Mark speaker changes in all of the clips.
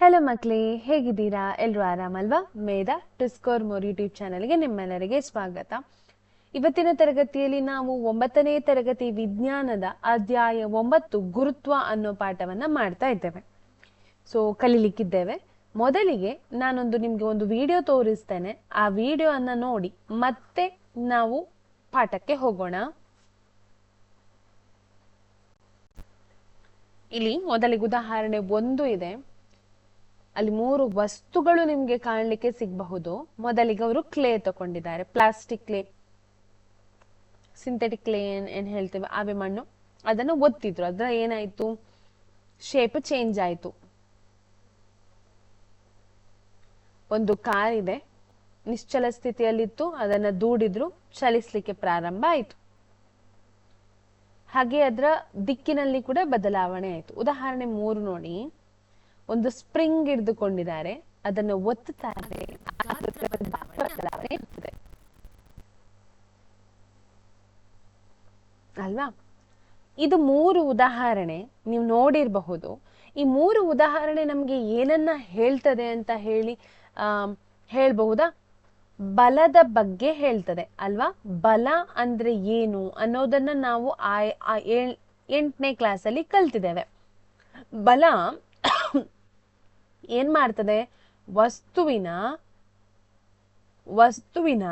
Speaker 1: Hello ಮಕ್ಕಳೇ ಹೇಗಿದ್ದೀರಾ? ಎಲ್ಲರೂ ಆರಾಮಲ್ವಾ? Medha to score more YouTube ಚಾನಲ್ಗೆ ನಿಮ್ಮೆಲ್ಲರಿಗೆ ಸ್ವಾಗತ. ಇವತ್ತಿನ ತರಗತಿಯಲ್ಲಿ ನಾವು ಒಂಬತ್ತನೇ ತರಗತಿ ವಿಜ್ಞಾನದ ಅಧ್ಯಾಯ ಒಂಬತ್ತು ಗುರುತ್ವ ಅನ್ನೋ ಪಾಠವನ್ನ ಮಾಡ್ತಾ ಇದ್ದೇವೆ. ಸೊ ಕಲೀಲಿಕ್ಕಿದ್ದೇವೆ. ಮೊದಲಿಗೆ ನಾನೊಂದು ನಿಮ್ಗೆ ಒಂದು ವಿಡಿಯೋ ತೋರಿಸ್ತೇನೆ. ಆ ವಿಡಿಯೋ ಅನ್ನ ನೋಡಿ ಮತ್ತೆ ನಾವು ಪಾಠಕ್ಕೆ ಹೋಗೋಣ. ಇಲ್ಲಿ ಮೊದಲಿಗೆ ಉದಾಹರಣೆ ಒಂದು ಇದೆ. ಅಲ್ಲಿ ಮೂರು ವಸ್ತುಗಳು ನಿಮ್ಗೆ ಕಾಣ್ಲಿಕ್ಕೆ ಸಿಗಬಹುದು. ಮೊದಲಿಗೆ ಅವರು ಕ್ಲೇ ತಗೊಂಡಿದ್ದಾರೆ. ಪ್ಲಾಸ್ಟಿಕ್ ಕ್ಲೇ, ಸಿಂಥೆಟಿಕ್ ಕ್ಲೇ ಏನ್ ಏನ್ ಹೇಳ್ತೇವೆ ಆವೆ ಮಣ್ಣು. ಅದನ್ನು ಒತ್ತಿದ್ರು. ಅದ್ರ ಏನಾಯ್ತು? ಶೇಪ್ ಚೇಂಜ್ ಆಯ್ತು. ಒಂದು ಕಾರ್ ಇದೆ. ನಿಶ್ಚಲ ಸ್ಥಿತಿಯಲ್ಲಿತ್ತು. ಅದನ್ನ ದೂಡಿದ್ರು. ಚಲಿಸ್ಲಿಕ್ಕೆ ಪ್ರಾರಂಭ ಆಯ್ತು. ಹಾಗೆ ಅದರ ದಿಕ್ಕಿನಲ್ಲಿ ಕೂಡ ಬದಲಾವಣೆ ಆಯ್ತು. ಉದಾಹರಣೆ ಮೂರು ನೋಡಿ. ಒಂದು ಸ್ಪ್ರಿಂಗ್ ಹಿಡಿದುಕೊಂಡಿದ್ದಾರೆ. ಅದನ್ನು ಒತ್ತುತ್ತಾರೆ. ಅಲ್ವಾ? ಇದು ಮೂರು ಉದಾಹರಣೆ ನೀವು ನೋಡಿರಬಹುದು. ಈ ಮೂರು ಉದಾಹರಣೆ ನಮ್ಗೆ ಏನನ್ನ ಹೇಳ್ತದೆ ಅಂತ ಹೇಳಿ, ಆ, ಹೇಳ್ಬಹುದಾ? ಬಲದ ಬಗ್ಗೆ ಹೇಳ್ತದೆ, ಅಲ್ವಾ? ಬಲ ಅಂದ್ರೆ ಏನು ಅನ್ನೋದನ್ನ ನಾವು ಎಂಟನೇ ಕ್ಲಾಸಲ್ಲಿ ಕಲ್ತಿದ್ದೇವೆ. ಬಲ ಏನ್ ಮಾಡ್ತದೆ ವಸ್ತುವಿನ ವಸ್ತುವಿನ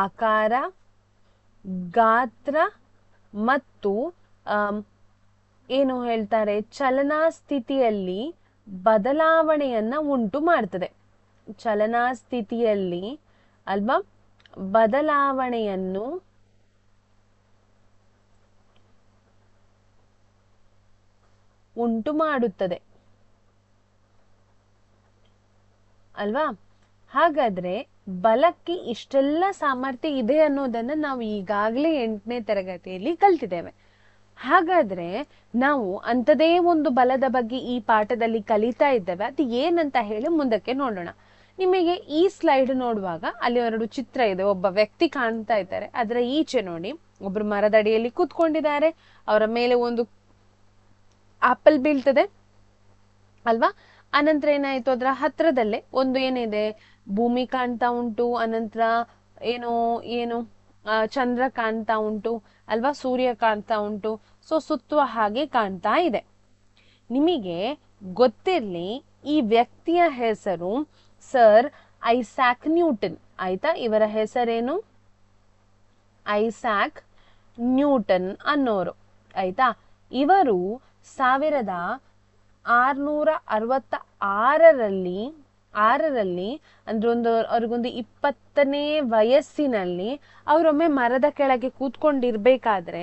Speaker 1: ಆಕಾರ, ಗಾತ್ರ ಮತ್ತು ಏನು ಹೇಳ್ತಾರೆ? ಚಲನಾ ಸ್ಥಿತಿಯಲ್ಲಿ ಬದಲಾವಣೆಯನ್ನ ಉಂಟು ಮಾಡ್ತದೆ ಚಲನಾ ಸ್ಥಿತಿಯಲ್ಲಿ ಅಲ್ವಾ? ಬದಲಾವಣೆಯನ್ನು ಉಂಟು ಮಾಡುತ್ತದೆ ಅಲ್ವಾ? ಹಾಗಾದ್ರೆ ಬಲಕ್ಕೆ ಇಷ್ಟೆಲ್ಲ ಸಾಮರ್ಥ್ಯ ಇದೆ ಅನ್ನೋದನ್ನ ನಾವು ಈಗಾಗಲೇ ಎಂಟನೇ ತರಗತಿಯಲ್ಲಿ ಕಲ್ತಿದ್ದೇವೆ. ಹಾಗಾದ್ರೆ ನಾವು ಅಂಥದೇ ಒಂದು ಬಲದ ಬಗ್ಗೆ ಈ ಪಾಠದಲ್ಲಿ ಕಲಿತಾ ಇದ್ದೇವೆ. ಅದು ಏನಂತ ಹೇಳಿ ಮುಂದಕ್ಕೆ ನೋಡೋಣ. ನಿಮಗೆ ಈ ಸ್ಲೈಡ್ ನೋಡುವಾಗ ಅಲ್ಲಿ ಎರಡು ಚಿತ್ರ ಇದೆ. ಒಬ್ಬ ವ್ಯಕ್ತಿ ಕಾಣ್ತಾ ಇದ್ದಾರೆ. ಅದರ ಈಚೆ ನೋಡಿ. ಒಬ್ರು ಮರದಡಿಯಲ್ಲಿ ಕೂತ್ಕೊಂಡಿದ್ದಾರೆ. ಅವರ ಮೇಲೆ ಒಂದು ಆಪಲ್ ಬೀಳ್ತದೆ. ಅಲ್ವಾ? ಅನಂತರ ಏನಾಯ್ತು? ಅದರ ಹತ್ರದಲ್ಲೇ ಒಂದು ಏನಿದೆ? ಭೂಮಿ ಕಾಣ್ತಾ ಉಂಟು, ಅನಂತರ ಏನು ಏನು ಚಂದ್ರ ಕಾಣ್ತಾ ಉಂಟು, ಅಲ್ವಾ? ಸೂರ್ಯ ಕಾಣ್ತಾ ಉಂಟು. ಸೊ ಸುತ್ತುವ ಹಾಗೆ ಕಾಣ್ತಾ ಇದೆ. ನಿಮಗೆ ಗೊತ್ತಿರಲಿ, ಈ ವ್ಯಕ್ತಿಯ ಹೆಸರು ಸರ್ ಐಸಾಕ್ ನ್ಯೂಟನ್. ಆಯ್ತಾ? ಇವರ ಹೆಸರೇನು? ಐಸಾಕ್ ನ್ಯೂಟನ್ ಅನ್ನೋರು. ಆಯ್ತಾ? ಇವರು ಸಾವಿರದ ಆರ್ನೂರ ಅರವತ್ತ ಆರರಲ್ಲಿ ಆರರಲ್ಲಿ ಅಂದ್ರೆ ಒಂದು ಅವ್ರಿಗೊಂದು ಇಪ್ಪತ್ತನೇ ವಯಸ್ಸಿನಲ್ಲಿ ಅವರೊಮ್ಮೆ ಮರದ ಕೆಳಗೆ ಕೂತ್ಕೊಂಡಿರ್ಬೇಕಾದ್ರೆ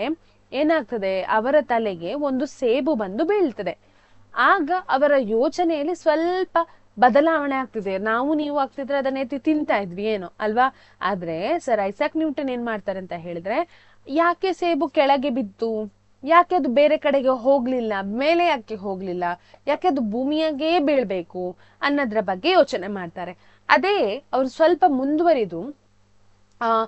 Speaker 1: ಏನಾಗ್ತದೆ? ಅವರ ತಲೆಗೆ ಒಂದು ಸೇಬು ಬಂದು ಬೀಳ್ತದೆ. ಆಗ ಅವರ ಯೋಚನೆಯಲ್ಲಿ ಸ್ವಲ್ಪ ಬದಲಾವಣೆ ಆಗ್ತಿದೆ. ನಾವು ನೀವು ಆಗ್ತಿದ್ರೆ ಅದನ್ನ ಎತ್ತಿ ತಿಂತಾ ಇದ್ವಿ ಏನೋ, ಅಲ್ವಾ? ಆದ್ರೆ ಸರ್ ಐಸಾಕ್ ನ್ಯೂಟನ್ ಏನ್ ಮಾಡ್ತಾರೆ ಅಂತ ಹೇಳಿದ್ರೆ, ಯಾಕೆ ಸೇಬು ಕೆಳಗೆ ಬಿತ್ತು ಯಾಕೆ ಅದು ಬೇರೆ ಕಡೆಗೆ ಹೋಗ್ಲಿಲ್ಲ, ಮೇಲೆ ಯಾಕೆ ಹೋಗ್ಲಿಲ್ಲ, ಯಾಕೆ ಅದು ಭೂಮಿಯಾಗೇ ಬೀಳ್ಬೇಕು ಅನ್ನೋದ್ರ ಬಗ್ಗೆ ಯೋಚನೆ ಮಾಡ್ತಾರೆ. ಅದೇ ಅವ್ರು ಸ್ವಲ್ಪ ಮುಂದುವರಿದು, ಆ,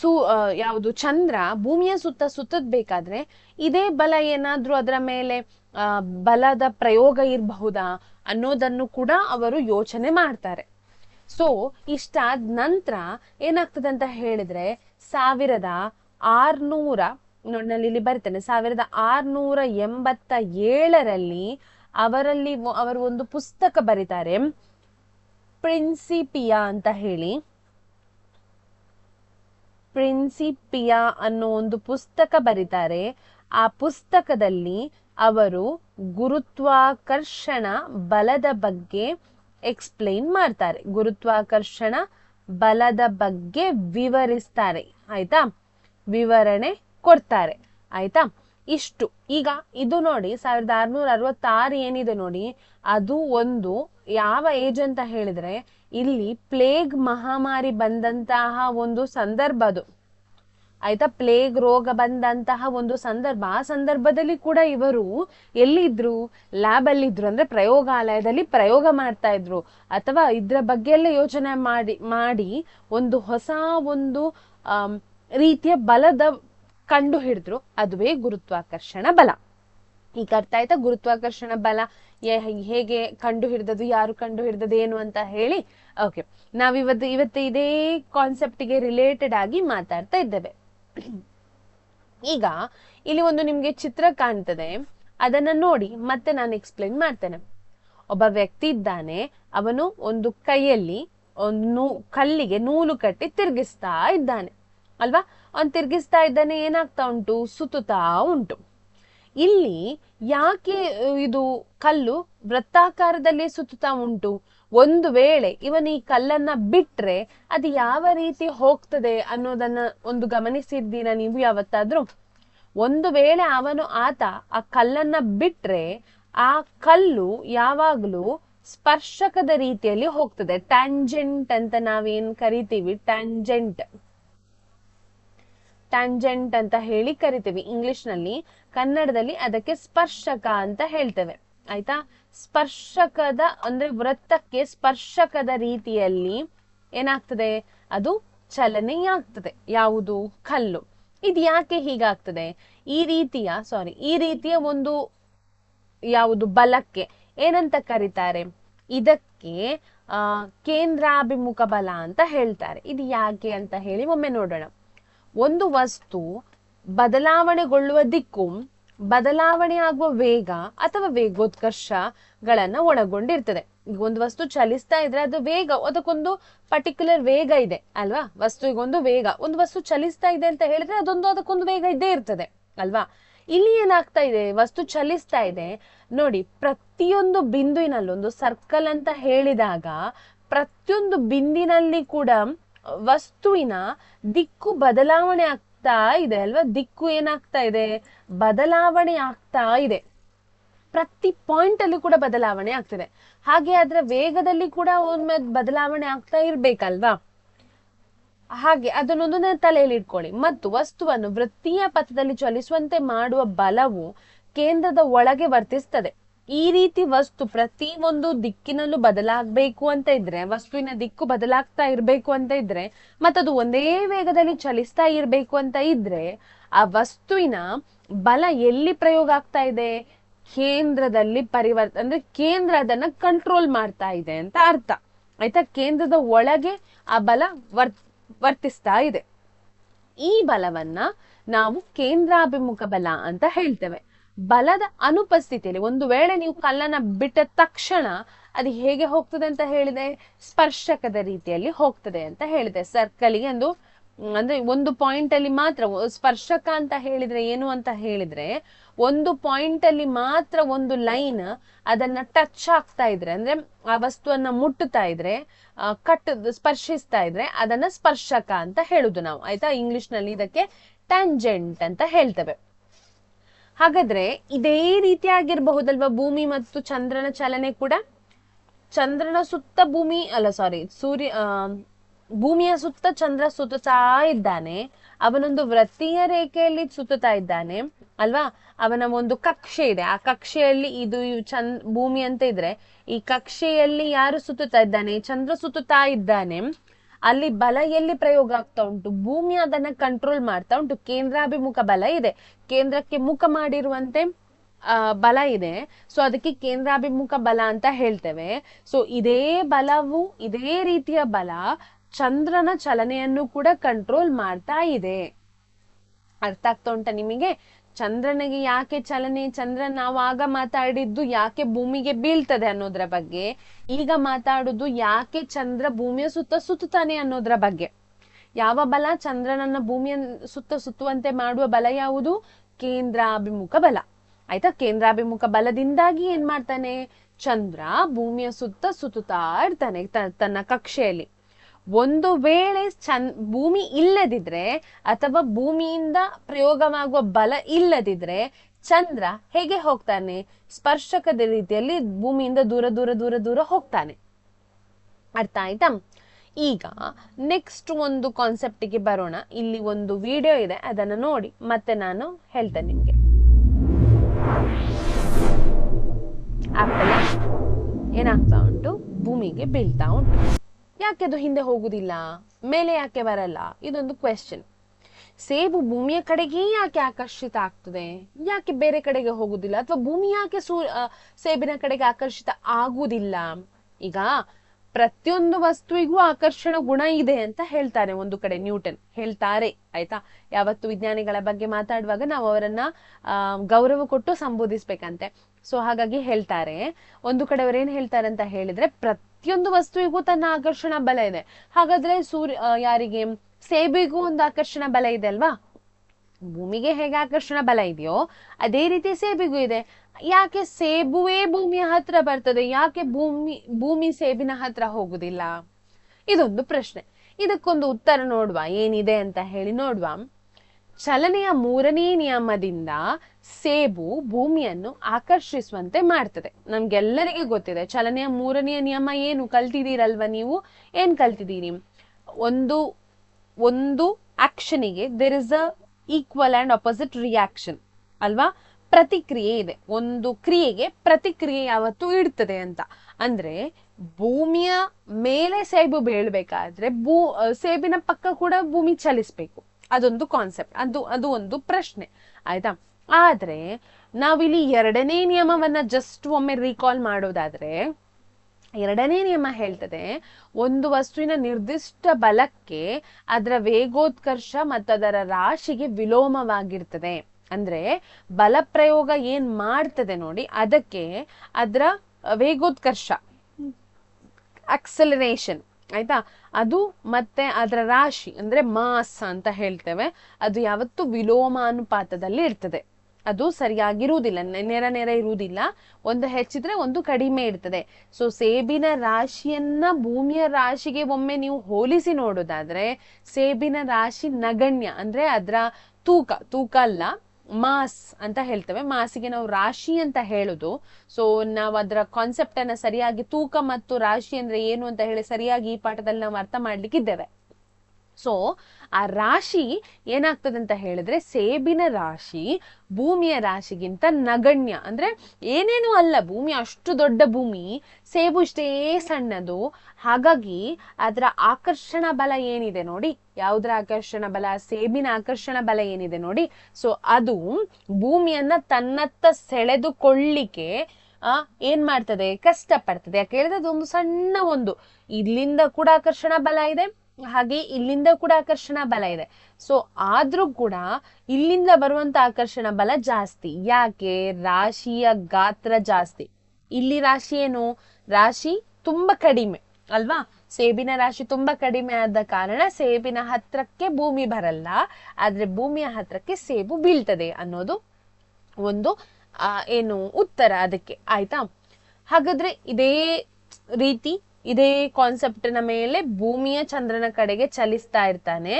Speaker 1: ಸೂ ಯಾವುದು ಚಂದ್ರ ಭೂಮಿಯ ಸುತ್ತ ಸುತ್ತದ್ಬೇಕಾದ್ರೆ ಇದೇ ಬಲ ಏನಾದ್ರೂ ಅದರ ಮೇಲೆ, ಆ, ಬಲದ ಪ್ರಯೋಗ ಇರಬಹುದಾ ಅನ್ನೋದನ್ನು ಕೂಡ ಅವರು ಯೋಚನೆ ಮಾಡ್ತಾರೆ. ಸೊ, ಇಷ್ಟಾದ ನಂತರ ಏನಾಗ್ತದೆ ಅಂತ ಹೇಳಿದ್ರೆ ಸಾವಿರದ ಆರ್ನೂರ ನೋಡಿ ಇಲ್ಲಿ ಬರ್ತೇನೆ. ಸಾವಿರದ ಆರ್ನೂರ ಎಂಬತ್ತ ಏಳರಲ್ಲಿ ಅವರಲ್ಲಿ ಅವರು ಒಂದು ಪುಸ್ತಕ ಬರೀತಾರೆ. ಪ್ರಿನ್ಸಿಪಿಯಾ ಅಂತ ಹೇಳಿ. ಪ್ರಿನ್ಸಿಪಿಯಾ ಅನ್ನೋ ಒಂದು ಪುಸ್ತಕ ಬರೀತಾರೆ. ಆ ಪುಸ್ತಕದಲ್ಲಿ ಅವರು ಗುರುತ್ವಾಕರ್ಷಣ ಬಲದ ಬಗ್ಗೆ ಎಕ್ಸ್ಪ್ಲೈನ್ ಮಾಡ್ತಾರೆ. ಗುರುತ್ವಾಕರ್ಷಣ ಬಲದ ಬಗ್ಗೆ ವಿವರಿಸ್ತಾರೆ. ಆಯ್ತಾ? ವಿವರಣೆ ಕೊಡ್ತಾರೆ. ಆಯ್ತಾ? ಇಷ್ಟು. ಈಗ ಇದು ನೋಡಿ, ಸಾವಿರದ ಆರ್ನೂರ ಅರವತ್ತಾರು ಏನಿದೆ ನೋಡಿ, ಅದು ಒಂದು ಯಾವ ಏಜ್ ಅಂತ ಹೇಳಿದ್ರೆ, ಇಲ್ಲಿ ಪ್ಲೇಗ್ ಮಹಾಮಾರಿ ಬಂದಂತಹ ಒಂದು ಸಂದರ್ಭ ಅದು. ಆಯ್ತಾ? ಪ್ಲೇಗ್ ರೋಗ ಬಂದಂತಹ ಒಂದು ಸಂದರ್ಭ. ಆ ಸಂದರ್ಭದಲ್ಲಿ ಕೂಡ ಇವರು ಎಲ್ಲಿದ್ರು? ಲ್ಯಾಬ್ ಅಲ್ಲಿ ಇದ್ರು. ಅಂದ್ರೆ ಪ್ರಯೋಗಾಲಯದಲ್ಲಿ ಪ್ರಯೋಗ ಮಾಡ್ತಾ ಇದ್ರು. ಅಥವಾ ಇದ್ರ ಬಗ್ಗೆ ಎಲ್ಲ ಯೋಚನೆ ಮಾಡಿ ಮಾಡಿ ಒಂದು ಹೊಸ ಒಂದು ರೀತಿಯ ಬಲದ ಕಂಡು ಹಿಡಿದ್ರು ಅದುವೇ ಗುರುತ್ವಾಕರ್ಷಣ ಬಲ. ಈಗ ಅರ್ಥ ಆಯ್ತಾ ಗುರುತ್ವಾಕರ್ಷಣ ಬಲ ಹೇಗೆ ಕಂಡು ಹಿಡಿದದು ಯಾರು ಕಂಡು ಹಿಡಿದದು ಏನು ಅಂತ ಹೇಳಿ, ಓಕೆ. ನಾವಿವತ್ತು, ಇವತ್ತು ಇದೇ ಕಾನ್ಸೆಪ್ಟಿಗೆ ರಿಲೇಟೆಡ್ ಆಗಿ ಮಾತಾಡ್ತಾ ಇದ್ದೇವೆ. ಈಗ, ಇಲ್ಲಿ ಒಂದು ನಿಮ್ಗೆ ಚಿತ್ರ ಕಾಣ್ತದೆ. ಅದನ್ನ ನೋಡಿ ಮತ್ತೆ ನಾನು ಎಕ್ಸ್ಪ್ಲೈನ್ ಮಾಡ್ತೇನೆ. ಒಬ್ಬ ವ್ಯಕ್ತಿ ಇದ್ದಾನೆ, ಅವನು ಒಂದು ಕೈಯಲ್ಲಿ ಒಂದು ಕಲ್ಲಿಗೆ ನೂಲು ಕಟ್ಟಿ ತಿರ್ಗಿಸ್ತಾ ಇದ್ದಾನೆ. ಅಲ್ವಾ? ಅವನು ತಿರ್ಗಿಸ್ತಾ ಇದ್ದಾನೆ, ಏನಾಗ್ತಾ ಉಂಟು? ಸುತ್ತುತ್ತಾ ಉಂಟು. ಇಲ್ಲಿ ಯಾಕೆ ಇದು ಕಲ್ಲು ವೃತ್ತಾಕಾರದಲ್ಲಿ ಸುತ್ತುತ್ತಾ ಉಂಟು? ಒಂದು ವೇಳೆ ಇವನು ಈ ಕಲ್ಲನ್ನ ಬಿಟ್ರೆ ಅದು ಯಾವ ರೀತಿ ಹೋಗ್ತದೆ ಅನ್ನೋದನ್ನ ಒಂದು ಗಮನಿಸಿದ್ದೀರಾ ನೀವು ಯಾವತ್ತಾದ್ರೂ? ಒಂದು ವೇಳೆ ಅವನು ಆತ ಆ ಕಲ್ಲನ್ನ ಬಿಟ್ರೆ ಆ ಕಲ್ಲು ಯಾವಾಗ್ಲೂ ಸ್ಪರ್ಶಕದ ರೀತಿಯಲ್ಲಿ ಹೋಗ್ತದೆ. ಟ್ಯಾಂಜೆಂಟ್ ಅಂತ ನಾವೇನ್ ಕರಿತೀವಿ? ಟ್ಯಾಂಜೆಂಟ್. ಟ್ಯಾಂಜೆಂಟ್ ಅಂತ ಹೇಳಿ ಕರಿತೀವಿ. ಇಂಗ್ಲಿಷ್ನಲ್ಲಿ ಕನ್ನಡದಲ್ಲಿ ಅದಕ್ಕೆ ಸ್ಪರ್ಶಕ ಅಂತ ಹೇಳ್ತೇವೆ. ಆಯ್ತಾ? ಸ್ಪರ್ಶಕದ, ಅಂದ್ರೆ ವೃತ್ತಕ್ಕೆ ಸ್ಪರ್ಶಕದ ರೀತಿಯಲ್ಲಿ ಏನಾಗ್ತದೆ? ಅದು ಚಲನೆಯಾಗ್ತದೆ. ಯಾವುದು? ಕಲ್ಲು. ಇದು ಯಾಕೆ ಹೀಗಾಗ್ತದೆ? ಈ ರೀತಿಯ ಸಾರಿ ಈ ರೀತಿಯ ಒಂದು ಯಾವುದು? ಬಲಕ್ಕೆ. ಏನಂತ ಕರೀತಾರೆ? ಇದಕ್ಕೆ ಕೇಂದ್ರಾಭಿಮುಖ ಬಲ ಅಂತ ಹೇಳ್ತಾರೆ. ಇದು ಯಾಕೆ ಅಂತ ಹೇಳಿ ಒಮ್ಮೆ ನೋಡೋಣ. ಒಂದು ವಸ್ತು ಬದಲಾವಣೆಗೊಳ್ಳುವ ದಿಕ್ಕು, ಬದಲಾವಣೆ ಆಗುವ ವೇಗ ಅಥವಾ ವೇಗೋತ್ಕರ್ಷಗಳನ್ನ ಒಳಗೊಂಡಿರ್ತದೆ. ಈಗ ಒಂದು ವಸ್ತು ಚಲಿಸ್ತಾ ಇದ್ರೆ ಅದು ವೇಗ, ಅದಕ್ಕೊಂದು ಪರ್ಟಿಕ್ಯುಲರ್ ವೇಗ ಇದೆ, ಅಲ್ವಾ? ವಸ್ತುವಿಗೊಂದು ವೇಗ, ಒಂದು ವಸ್ತು ಚಲಿಸ್ತಾ ಇದೆ ಅಂತ ಹೇಳಿದ್ರೆ ಅದೊಂದು, ಅದಕ್ಕೊಂದು ವೇಗ ಇದ್ದೇ ಇರ್ತದೆ, ಅಲ್ವಾ? ಇಲ್ಲಿ ಏನಾಗ್ತಾ ಇದೆ, ವಸ್ತು ಚಲಿಸ್ತಾ ಇದೆ. ನೋಡಿ, ಪ್ರತಿಯೊಂದು ಬಿಂದುವಿನಲ್ಲಿ ಒಂದು ಸರ್ಕಲ್ ಅಂತ ಹೇಳಿದಾಗ ಪ್ರತಿಯೊಂದು ಬಿಂದಿನಲ್ಲಿ ಕೂಡ ವಸ್ತುವಿನ ದಿಕ್ಕು ಬದಲಾವಣೆ ಆಗ್ತಾ ಇದೆ ಅಲ್ವಾ? ದಿಕ್ಕು ಏನಾಗ್ತಾ ಇದೆ? ಬದಲಾವಣೆ ಆಗ್ತಾ ಇದೆ. ಪ್ರತಿ ಪಾಯಿಂಟ್ ಅಲ್ಲಿ ಕೂಡ ಬದಲಾವಣೆ ಆಗ್ತಿದೆ. ಹಾಗೆ ಅದರ ವೇಗದಲ್ಲಿ ಕೂಡ ಒಮ್ಮೆ ಬದಲಾವಣೆ ಆಗ್ತಾ ಇರ್ಬೇಕಲ್ವಾ? ಹಾಗೆ ಅದನ್ನೊಂದು ತಲೆಯಲ್ಲಿ ಇಟ್ಕೊಳ್ಳಿ. ಮತ್ತು ವಸ್ತುವನ್ನು ವೃತ್ತೀಯ ಪಥದಲ್ಲಿ ಚಲಿಸುವಂತೆ ಮಾಡುವ ಬಲವು ಕೇಂದ್ರದ ಒಳಗೆ ವರ್ತಿಸ್ತದೆ. ಈ ರೀತಿ ವಸ್ತು ಪ್ರತಿ ಒಂದು ದಿಕ್ಕಿನಲ್ಲೂ ಬದಲಾಗಬೇಕು ಅಂತ ಇದ್ರೆ, ವಸ್ತುವಿನ ದಿಕ್ಕು ಬದಲಾಗ್ತಾ ಇರಬೇಕು ಅಂತ ಇದ್ರೆ, ಮತ್ತದು ಒಂದೇ ವೇಗದಲ್ಲಿ ಚಲಿಸ್ತಾ ಇರಬೇಕು ಅಂತ ಇದ್ರೆ, ಆ ವಸ್ತುವಿನ ಬಲ ಎಲ್ಲಿ ಪ್ರಯೋಗ ಆಗ್ತಾ ಇದೆ? ಕೇಂದ್ರದಲ್ಲಿ ಪರಿವರ್ತ ಅಂದ್ರೆ ಕೇಂದ್ರ ಅದನ್ನ ಕಂಟ್ರೋಲ್ ಮಾಡ್ತಾ ಇದೆ ಅಂತ ಅರ್ಥ. ಆಯ್ತಾ? ಕೇಂದ್ರದ ಒಳಗೆ ಆ ಬಲ ವರ್, ವರ್ತಿಸ್ತಾ ಇದೆ. ಈ ಬಲವನ್ನ ನಾವು ಕೇಂದ್ರಾಭಿಮುಖ ಬಲ ಅಂತ ಹೇಳ್ತೇವೆ. ಬಲದ ಅನುಪಸ್ಥಿತಿಯಲ್ಲಿ, ಒಂದು ವೇಳೆ ನೀವು ಕಲ್ಲನ್ನ ಬಿಟ್ಟ ತಕ್ಷಣ ಅದು ಹೇಗೆ ಹೋಗ್ತದೆ ಅಂತ ಹೇಳಿದೆ? ಸ್ಪರ್ಶಕದ ರೀತಿಯಲ್ಲಿ ಹೋಗ್ತದೆ ಅಂತ ಹೇಳಿದೆ. ಸರ್ಕಲ್ಗೆ ಒಂದು, ಅಂದ್ರೆ ಒಂದು ಪಾಯಿಂಟ್ ಅಲ್ಲಿ ಮಾತ್ರ, ಸ್ಪರ್ಶಕ ಅಂತ ಹೇಳಿದ್ರೆ ಏನು ಅಂತ ಹೇಳಿದ್ರೆ, ಒಂದು ಪಾಯಿಂಟ್ ಅಲ್ಲಿ ಮಾತ್ರ ಒಂದು ಲೈನ್ ಅದನ್ನ ಟಚ್ ಆಗ್ತಾ ಇದ್ರೆ, ಅಂದ್ರೆ ಆ ವಸ್ತುವನ್ನ ಮುಟ್ಟುತ್ತಾ ಇದ್ರೆ ಕಟ್ ಸ್ಪರ್ಶಿಸ್ತಾ ಇದ್ರೆ ಅದನ್ನ ಸ್ಪರ್ಶಕ ಅಂತ ಹೇಳುದು ನಾವು. ಆಯ್ತಾ? ಇಂಗ್ಲಿಷ್ನಲ್ಲಿ ಇದಕ್ಕೆ ಟ್ಯಾಂಜೆಂಟ್ ಅಂತ ಹೇಳ್ತೇವೆ. ಹಾಗಾದ್ರೆ ಇದೇ ರೀತಿಯಾಗಿರಬಹುದಲ್ವಾ ಭೂಮಿ ಮತ್ತು ಚಂದ್ರನ ಚಲನೆ ಕೂಡ? ಚಂದ್ರನ ಸುತ್ತ ಭೂಮಿ, ಅಲ್ಲ ಸಾರಿ ಸೂರ್ಯ ಭೂಮಿಯ ಸುತ್ತ ಚಂದ್ರ ಸುತ್ತುತ್ತಾ ಇದ್ದಾನೆ. ಅವನೊಂದು ವೃತ್ತೀಯ ರೇಖೆಯಲ್ಲಿ ಸುತ್ತುತ್ತಾ ಇದ್ದಾನೆ, ಅಲ್ವಾ? ಅವನ ಒಂದು ಕಕ್ಷೆ ಇದೆ. ಆ ಕಕ್ಷೆಯಲ್ಲಿ ಇದು ಚಂದ್ ಭೂಮಿ ಅಂತ ಇದ್ರೆ ಈ ಕಕ್ಷೆಯಲ್ಲಿ ಯಾರು ಸುತ್ತುತ್ತಾ ಇದ್ದಾನೆ? ಚಂದ್ರ ಸುತ್ತುತ್ತಾ ಇದ್ದಾನೆ. ಅಲ್ಲಿ ಬಲ ಎಲ್ಲಿ ಪ್ರಯೋಗ ಆಗ್ತಾ ಉಂಟು? ಭೂಮಿ ಅದನ್ನ ಕಂಟ್ರೋಲ್ ಮಾಡ್ತಾ ಉಂಟು. ಕೇಂದ್ರಾಭಿಮುಖ ಬಲ ಇದೆ. ಕೇಂದ್ರಕ್ಕೆ ಮುಖ ಮಾಡಿರುವಂತೆ ಆ, ಬಲ ಇದೆ. ಸೊ ಅದಕ್ಕೆ ಕೇಂದ್ರಾಭಿಮುಖ ಬಲ ಅಂತ ಹೇಳ್ತೇವೆ. ಸೊ ಇದೇ ಬಲವು ಇದೇ ರೀತಿಯ ಬಲ ಚಂದ್ರನ ಚಲನೆಯನ್ನು ಕೂಡ ಕಂಟ್ರೋಲ್ ಮಾಡ್ತಾ ಇದೆ. ಅರ್ಥ ಆಗ್ತಾ ಉಂಟ ನಿಮಗೆ? ಚಂದ್ರನಿಗೆ ಯಾಕೆ ಚಲನೆ ಚಂದ್ರ ನಾವು ಆಗ ಮಾತಾಡಿದ್ದು ಯಾಕೆ ಭೂಮಿಗೆ ಬೀಳ್ತದೆ ಅನ್ನೋದ್ರ ಬಗ್ಗೆ, ಈಗ ಮಾತಾಡುದು ಯಾಕೆ ಚಂದ್ರ ಭೂಮಿಯ ಸುತ್ತ ಸುತ್ತಾನೆ ಅನ್ನೋದ್ರ ಬಗ್ಗೆ. ಯಾವ ಬಲ ಚಂದ್ರನನ್ನ ಭೂಮಿಯ ಸುತ್ತ ಸುತ್ತುವಂತೆ ಮಾಡುವ ಬಲ ಯಾವುದು? ಕೇಂದ್ರಾಭಿಮುಖ ಬಲ. ಆಯ್ತಾ? ಕೇಂದ್ರಾಭಿಮುಖ ಬಲದಿಂದಾಗಿ ಏನ್ ಮಾಡ್ತಾನೆ? ಚಂದ್ರ ಭೂಮಿಯ ಸುತ್ತ ಸುತ್ತುತ್ತಾ ಇರ್ತಾನೆ ತನ್ನ ಕಕ್ಷೆಯಲ್ಲಿ. ಒಂದು ವೇಳೆ ಚನ್, ಭೂಮಿ ಇಲ್ಲದಿದ್ರೆ ಅಥವಾ ಭೂಮಿಯಿಂದ ಪ್ರಯೋಗವಾಗುವ ಬಲ ಇಲ್ಲದಿದ್ರೆ ಚಂದ್ರ ಹೇಗೆ ಹೋಗ್ತಾನೆ? ಸ್ಪರ್ಶಕದ ರೀತಿಯಲ್ಲಿ ಭೂಮಿಯಿಂದ ದೂರ ದೂರ ದೂರ ದೂರ ಹೋಗ್ತಾನೆ. ಅರ್ಥ ಆಯ್ತಾ? ಈಗ ನೆಕ್ಸ್ಟ್ ಒಂದು ಕಾನ್ಸೆಪ್ಟಿಗೆ ಬರೋಣ. ಇಲ್ಲಿ ಒಂದು ವಿಡಿಯೋ ಇದೆ, ಅದನ್ನು ನೋಡಿ. ಮತ್ತೆ ನಾನು ಹೇಳ್ತೇನೆ ನಿಮ್ಗೆ. ಏನಾಗ್ತಾ ಉಂಟು? ಭೂಮಿಗೆ ಬೀಳ್ತಾ ಉಂಟು. ಯಾಕೆ ಅದು ಹಿಂದೆ ಹೋಗುದಿಲ್ಲ? ಮೇಲೆ ಯಾಕೆ ಬರಲ್ಲ? ಇದೊಂದು ಕ್ವೆಶ್ಚನ್ ಸೇಬು ಭೂಮಿಯ ಕಡೆಗೆ ಯಾಕೆ ಆಕರ್ಷಿತ ಆಗ್ತದೆ? ಯಾಕೆ ಬೇರೆ ಕಡೆಗೆ ಹೋಗುದಿಲ್ಲ? ಅಥವಾ ಭೂಮಿ ಯಾಕೆ ಸೂ ಸೇಬಿನ ಕಡೆಗೆ ಆಕರ್ಷಿತ ಆಗುವುದಿಲ್ಲ ಈಗ ಪ್ರತಿಯೊಂದು ವಸ್ತುವಿಗೂ ಆಕರ್ಷಣ ಗುಣ ಇದೆ ಅಂತ ಹೇಳ್ತಾರೆ ಒಂದು ಕಡೆ ನ್ಯೂಟನ್. ಹೇಳ್ತಾರೆ, ಆಯ್ತಾ? ಯಾವತ್ತು ವಿಜ್ಞಾನಿಗಳ ಬಗ್ಗೆ ಮಾತಾಡುವಾಗ ನಾವು ಅವರನ್ನ ಗೌರವ ಕೊಟ್ಟು ಸಂಬೋಧಿಸ್ಬೇಕಂತೆ. ಸೊ ಹಾಗಾಗಿ ಹೇಳ್ತಾರೆ. ಒಂದು ಕಡೆ ಅವ್ರು ಏನ್ ಹೇಳ್ತಾರೆ ಅಂತ ಹೇಳಿದ್ರೆ, ಪ್ರತಿಯೊಂದು ವಸ್ತುವಿಗೂ ತನ್ನ ಆಕರ್ಷಣ ಬಲ ಇದೆ. ಹಾಗಾದ್ರೆ ಸೂರ್ಯ ಯಾರಿಗೆ? ಸೇಬಿಗೂ ಒಂದು ಆಕರ್ಷಣ ಬಲ ಇದೆ ಅಲ್ವಾ? ಭೂಮಿಗೆ ಹೇಗೆ ಆಕರ್ಷಣ ಬಲ ಇದೆಯೋ, ಅದೇ ರೀತಿ ಸೇಬಿಗೂ ಇದೆ. ಯಾಕೆ ಸೇಬುವೇ ಭೂಮಿಯ ಹತ್ರ ಬರ್ತದೆ? ಯಾಕೆ ಭೂಮಿ ಭೂಮಿ ಸೇಬಿನ ಹತ್ರ ಹೋಗುದಿಲ್ಲ? ಇದೊಂದು ಪ್ರಶ್ನೆ. ಇದಕ್ಕೊಂದು ಉತ್ತರ ನೋಡುವ. ಏನಿದೆ ಅಂತ ಹೇಳಿ ನೋಡುವ. ಚಲನೆಯ ಮೂರನೇ ನಿಯಮದಿಂದ ಸೇಬು ಭೂಮಿಯನ್ನು ಆಕರ್ಷಿಸುವಂತೆ ಮಾಡ್ತದೆ. ನಮ್ಗೆಲ್ಲರಿಗೆ ಗೊತ್ತಿದೆ, ಚಲನೆಯ ಮೂರನೆಯ ನಿಯಮ ಏನು? ಕಲ್ತಿದ್ದೀರಲ್ವ ನೀವು? ಏನ್ ಕಲ್ತಿದ್ದೀರಿ? ಒಂದು ಒಂದು ಆಕ್ಷನಿಗೆ there is a equal and opposite reaction ಅಲ್ವಾ? ಪ್ರತಿಕ್ರಿಯೆ ಇದೆ. ಒಂದು ಕ್ರಿಯೆಗೆ ಪ್ರತಿಕ್ರಿಯೆ ಯಾವತ್ತು ಇಡ್ತದೆ ಅಂತ. ಅಂದ್ರೆ ಭೂಮಿಯ ಮೇಲೆ ಸೇಬು ಬೀಳ್ಬೇಕಾದ್ರೆ ಭೂ, ಸೇಬಿನ ಪಕ್ಕ ಕೂಡ ಭೂಮಿ ಚಲಿಸ್ಬೇಕು. ಅದೊಂದು ಕಾನ್ಸೆಪ್ಟ್ ಅದು ಅದು ಒಂದು ಪ್ರಶ್ನೆ, ಆಯ್ತಾ? ಆದ್ರೆ, ನಾವಿಲ್ಲಿ ಎರಡನೇ ನಿಯಮವನ್ನ ಜಸ್ಟ್ ಒಮ್ಮೆ ರೀಕಾಲ್ ಮಾಡೋದಾದ್ರೆ, ಎರಡನೇ ನಿಯಮ ಹೇಳ್ತದೆ, ಒಂದು ವಸ್ತುವಿನ ನಿರ್ದಿಷ್ಟ ಬಲಕ್ಕೆ ಅದರ ವೇಗೋತ್ಕರ್ಷ ಮತ್ತು ಅದರ ರಾಶಿಗೆ ವಿಲೋಮವಾಗಿರ್ತದೆ. ಅಂದ್ರೆ ಬಲ ಪ್ರಯೋಗ ಏನ್ ಮಾಡ್ತದೆ ನೋಡಿ, ಅದಕ್ಕೆ ಅದರ ವೇಗೋತ್ಕರ್ಷ ಅಕ್ಸಲರೇಷನ್ ಆಯ್ತಾ? ಅದು ಮತ್ತೆ ಅದರ ರಾಶಿ, ಅಂದ್ರೆ ಮಾಸ ಅಂತ ಹೇಳ್ತೇವೆ. ಅದು ಯಾವತ್ತು ವಿಲೋಮ ಅನುಪಾತದಲ್ಲಿ ಇರ್ತದೆ. ಅದು ಸರಿಯಾಗಿರುವುದಿಲ್ಲ ನೆರ ನೇರ ಇರುವುದಿಲ್ಲ. ಒಂದು ಹೆಚ್ಚಿದ್ರೆ ಒಂದು ಕಡಿಮೆ ಇರ್ತದೆ. ಸೊ ಸೇಬಿನ ರಾಶಿಯನ್ನ ಭೂಮಿಯ ರಾಶಿಗೆ ಒಮ್ಮೆ ನೀವು ಹೋಲಿಸಿ ನೋಡೋದಾದ್ರೆ, ಸೇಬಿನ ರಾಶಿ ನಗಣ್ಯ, ಅಂದ್ರೆ ಅದರ ತೂಕ ತೂಕ ಅಲ್ಲ. ಮಾಸ್ ಅಂತ ಹೇಳ್ತೇವೆ. ಮಾಸಿಗೆ ನಾವು ರಾಶಿ ಅಂತ ಹೇಳುದು. ಸೊ ನಾವು ಅದರ ಕಾನ್ಸೆಪ್ಟ್ ಅನ್ನ ಸರಿಯಾಗಿ ತೂಕ ಮತ್ತು ರಾಶಿ ಅಂದ್ರೆ ಏನು ಅಂತ ಹೇಳಿ ಸರಿಯಾಗಿ ಈ ಪಾಠದಲ್ಲಿ ನಾವು ಅರ್ಥ ಮಾಡ್ಲಿಕ್ಕಿದ್ದೇವೆ. ಸೊ ಆ ರಾಶಿ ಏನಾಗ್ತದೆ ಅಂತ ಹೇಳಿದ್ರೆ ಸೇಬಿನ ರಾಶಿ ಭೂಮಿಯ ರಾಶಿಗಿಂತ ನಗಣ್ಯ. ಅಂದ್ರೆ ಏನೇನು ಅಲ್ಲ, ಭೂಮಿ ಅಷ್ಟು ದೊಡ್ಡ ಭೂಮಿ, ಸೇಬು ಇಷ್ಟೇ ಸಣ್ಣದು. ಹಾಗಾಗಿ ಅದರ ಆಕರ್ಷಣ ಬಲ ಏನಿದೆ ನೋಡಿ, ಯಾವುದರ ಆಕರ್ಷಣ ಬಲ? ಸೇಬಿನ ಆಕರ್ಷಣ ಬಲ ಏನಿದೆ ನೋಡಿ. ಸೊ ಅದು ಭೂಮಿಯನ್ನ ತನ್ನತ್ತ ಸೆಳೆದುಕೊಳ್ಳಿಕ್ಕೆ, ಆ, ಏನ್ ಮಾಡ್ತದೆ? ಕಷ್ಟ ಪಡ್ತದೆ ಯಾಕೆ ಹೇಳಿದ್ರೆ ಅದೊಂದು ಸಣ್ಣ ಒಂದು. ಇಲ್ಲಿಂದ ಕೂಡ ಆಕರ್ಷಣ ಬಲ ಇದೆ ಹಾಗೆ ಇಲ್ಲಿಂದ ಕೂಡ ಆಕರ್ಷಣಾ ಬಲ ಇದೆ. ಸೊ ಆದ್ರೂ ಕೂಡ ಇಲ್ಲಿಂದ ಬರುವಂತ ಆಕರ್ಷಣ ಬಲ ಜಾಸ್ತಿ. ಯಾಕೆ? ರಾಶಿಯ ಗಾತ್ರ ಜಾಸ್ತಿ. ಇಲ್ಲಿ ರಾಶಿ ಏನು? ರಾಶಿ ತುಂಬಾ ಕಡಿಮೆ, ಅಲ್ವಾ? ಸೇಬಿನ ರಾಶಿ ತುಂಬಾ ಕಡಿಮೆ ಆದ ಕಾರಣ ಸೇಬಿನ ಹತ್ರಕ್ಕೆ ಭೂಮಿ ಬರಲ್ಲ. ಆದ್ರೆ ಭೂಮಿಯ ಹತ್ರಕ್ಕೆ ಸೇಬು ಬೀಳ್ತದೆ ಅನ್ನೋದು ಒಂದು ಏನು ಉತ್ತರ ಅದಕ್ಕೆ. ಆಯ್ತಾ? ಹಾಗಾದ್ರೆ ಇದೇ ರೀತಿ ಇದೇ ಕಾನ್ಸೆಪ್ಟ್ನ ಮೇಲೆ ಭೂಮಿಯ ಚಂದ್ರನ ಕಡೆಗೆ ಚಲಿಸ್ತಾ ಇರ್ತಾನೆ.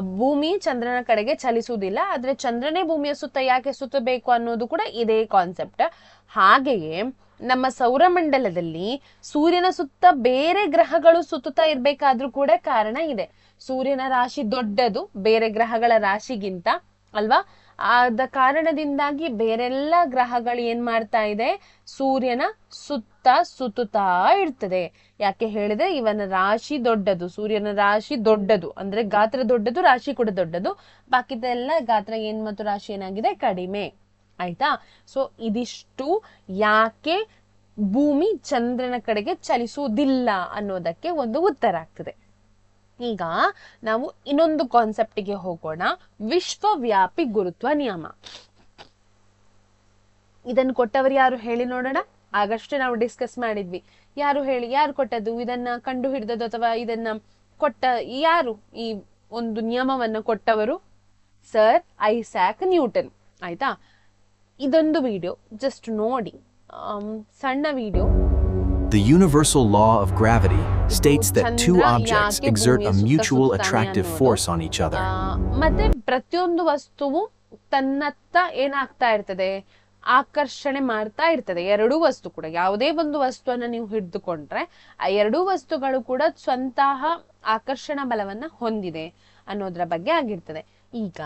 Speaker 1: ಭೂಮಿ ಚಂದ್ರನ ಕಡೆಗೆ ಚಲಿಸುವುದಿಲ್ಲ, ಆದ್ರೆ ಚಂದ್ರನೇ ಭೂಮಿಯ ಸುತ್ತ ಯಾಕೆ ಸುತ್ತಬೇಕು ಅನ್ನೋದು ಕೂಡ ಇದೇ ಕಾನ್ಸೆಪ್ಟ್ ಹಾಗೆಯೇ ನಮ್ಮ ಸೌರಮಂಡಲದಲ್ಲಿ ಸೂರ್ಯನ ಸುತ್ತ ಬೇರೆ ಗ್ರಹಗಳು ಸುತ್ತುತ್ತಾ ಇರ್ಬೇಕಾದ್ರೂ ಕೂಡ ಕಾರಣ ಇದೆ. ಸೂರ್ಯನ ರಾಶಿ ದೊಡ್ಡದು, ಬೇರೆ ಗ್ರಹಗಳ ರಾಶಿಗಿಂತ, ಅಲ್ವಾ? ಆದ ಕಾರಣದಿಂದಾಗಿ ಬೇರೆಲ್ಲ ಗ್ರಹಗಳು ಏನ್ ಮಾಡ್ತಾ ಇದೆ? ಸೂರ್ಯನ ಸುತ್ತ ಸುತ್ತುತ್ತಾ ಇರ್ತದೆ. ಯಾಕೆ ಹೇಳಿದ್ರೆ ಇವನ ರಾಶಿ ದೊಡ್ಡದು, ಸೂರ್ಯನ ರಾಶಿ ದೊಡ್ಡದು, ಅಂದ್ರೆ ಗಾತ್ರ ದೊಡ್ಡದು, ರಾಶಿ ಕೂಡ ದೊಡ್ಡದು. ಬಾಕಿದೆಲ್ಲ ಗಾತ್ರ ಏನ್ ಮತ್ತು ರಾಶಿ ಏನಾಗಿದೆ? ಕಡಿಮೆ. ಆಯ್ತಾ? ಸೊ ಇದಿಷ್ಟು ಯಾಕೆ ಭೂಮಿ ಚಂದ್ರನ ಕಡೆಗೆ ಚಲಿಸುವುದಿಲ್ಲ ಅನ್ನೋದಕ್ಕೆ ಒಂದು ಉತ್ತರ ಆಗ್ತದೆ. ಈಗ ನಾವು ಇನ್ನೊಂದು ಕಾನ್ಸೆಪ್ಟಿಗೆ ಹೋಗೋಣ. ವಿಶ್ವವ್ಯಾಪಿ ಗುರುತ್ವ ನಿಯಮ. ಇದನ್ನು ಕೊಟ್ಟವರು ಯಾರು ಹೇಳಿ ನೋಡೋಣ? ಆಗಷ್ಟೇ ನಾವು ಡಿಸ್ಕಸ್ ಮಾಡಿದ್ವಿ. ಯಾರು ಹೇಳಿ ಯಾರು ಕೊಟ್ಟದ್ದು? ಇದನ್ನ ಕಂಡು ಹಿಡಿದದ್ದು ಅಥವಾ ಇದನ್ನ ಕೊಟ್ಟ ಯಾರು ಈ ಒಂದು ನಿಯಮವನ್ನ ಕೊಟ್ಟವರು? Sir Isaac Newton. ಆಯ್ತಾ? ಇದೊಂದು ವಿಡಿಯೋ ಜಸ್ಟ್ ನೋಡಿ. ಸಣ್ಣ video
Speaker 2: The universal law of gravity states that two objects exert a mutual attractive force on each other.
Speaker 1: ಮತ್ತೆ ಪ್ರತಿಯೊಂದು ವಸ್ತುವು ತನ್ನತ್ತ ಏನಾಗ್ತಾ ಇರ್ತದೆ? ಆಕರ್ಷಣೆ ಮಾಡ್ತಾ ಇರ್ತದೆ. ಎರಡೂ ವಸ್ತು ಕೂಡ, ಯಾವುದೇ ಒಂದು ವಸ್ತುವನ್ನ ನೀವು ಹಿಡಿದುಕೊಂಡ್ರೆ, ಆ ಎರಡೂ ವಸ್ತುಗಳು ಕೂಡ ಸ್ವಂತಹ ಆಕರ್ಷಣ ಬಲವನ್ನ ಹೊಂದಿದೆ ಅನ್ನೋದ್ರ ಬಗ್ಗೆ ಆಗಿರ್ತದೆ. ಈಗ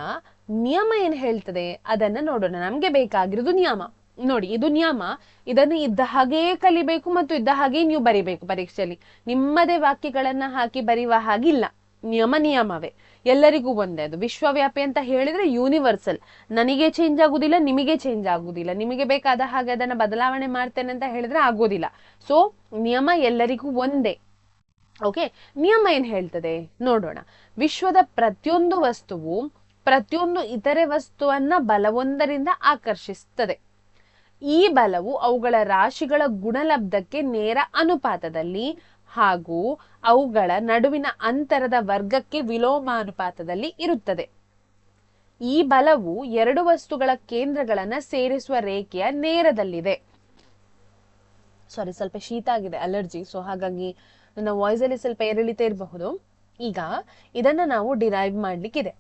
Speaker 1: ನಿಯಮ ಏನ್ ಹೇಳ್ತದೆ? ಅದನ್ನ ನೋಡೋಣ. ನಮ್ಗೆ ಬೇಕಾಗಿರೋದು ನಿಯಮ. ನೋಡಿ, ಇದು ನಿಯಮ. ಇದನ್ನು ಇದ್ದ ಹಾಗೇ ಕಲಿಬೇಕು ಮತ್ತು ಇದ್ದ ಹಾಗೆ ನೀವು ಬರಿಬೇಕು ಪರೀಕ್ಷೆಯಲ್ಲಿ. ನಿಮ್ಮದೇ ವಾಕ್ಯಗಳನ್ನ ಹಾಕಿ ಬರೆಯುವ ಹಾಗಿಲ್ಲ. ನಿಯಮ ನಿಯಮವೇ. ಎಲ್ಲರಿಗೂ ಒಂದೇ. ಅದು ವಿಶ್ವವ್ಯಾಪಿ ಅಂತ ಹೇಳಿದ್ರೆ ಯೂನಿವರ್ಸಲ್ ನನಗೆ ಚೇಂಜ್ ಆಗುದಿಲ್ಲ, ನಿಮಗೆ ಚೇಂಜ್ ಆಗುದಿಲ್ಲ. ನಿಮಗೆ ಬೇಕಾದ ಹಾಗೆ ಅದನ್ನ ಬದಲಾವಣೆ ಮಾಡ್ತೇನೆ ಅಂತ ಹೇಳಿದ್ರೆ ಆಗೋದಿಲ್ಲ. ಸೊ ನಿಯಮ ಎಲ್ಲರಿಗೂ ಒಂದೇ. ಓಕೆ ನಿಯಮ ಏನ್ ಹೇಳ್ತದೆ? ನೋಡೋಣ. ವಿಶ್ವದ ಪ್ರತಿಯೊಂದು ವಸ್ತುವು ಪ್ರತಿಯೊಂದು ಇತರೆ ವಸ್ತುವನ್ನ ಬಲವೊಂದರಿಂದ ಆಕರ್ಷಿಸುತ್ತದೆ ಈ ಬಲವು ಅವುಗಳ ರಾಶಿಗಳ ಗುಣಲಬ್ಧಕ್ಕೆ ನೇರ ಅನುಪಾತದಲ್ಲಿ ಹಾಗೂ ಅವುಗಳ ನಡುವಿನ ಅಂತರದ ವರ್ಗಕ್ಕೆ ವಿಲೋಮಾನುಪಾತದಲ್ಲಿ ಇರುತ್ತದೆ. ಈ ಬಲವು ಎರಡು ವಸ್ತುಗಳ ಕೇಂದ್ರಗಳನ್ನ ಸೇರಿಸುವ ರೇಖೆಯ ನೇರದಲ್ಲಿದೆ. ಸಾರಿ ಸ್ವಲ್ಪ ಶೀತ ಆಗಿದೆ ಅಲರ್ಜಿ ಸೊ ಹಾಗಾಗಿ ನನ್ನ ವಾಯ್ಸ್ ಅಲ್ಲಿ ಸ್ವಲ್ಪ ಏರಿಳಿತ ಇರಬಹುದು. ಈಗ ಇದನ್ನ ನಾವು ಡಿರೈವ್ ಮಾಡ್ಲಿಕ್ಕಿದೆ.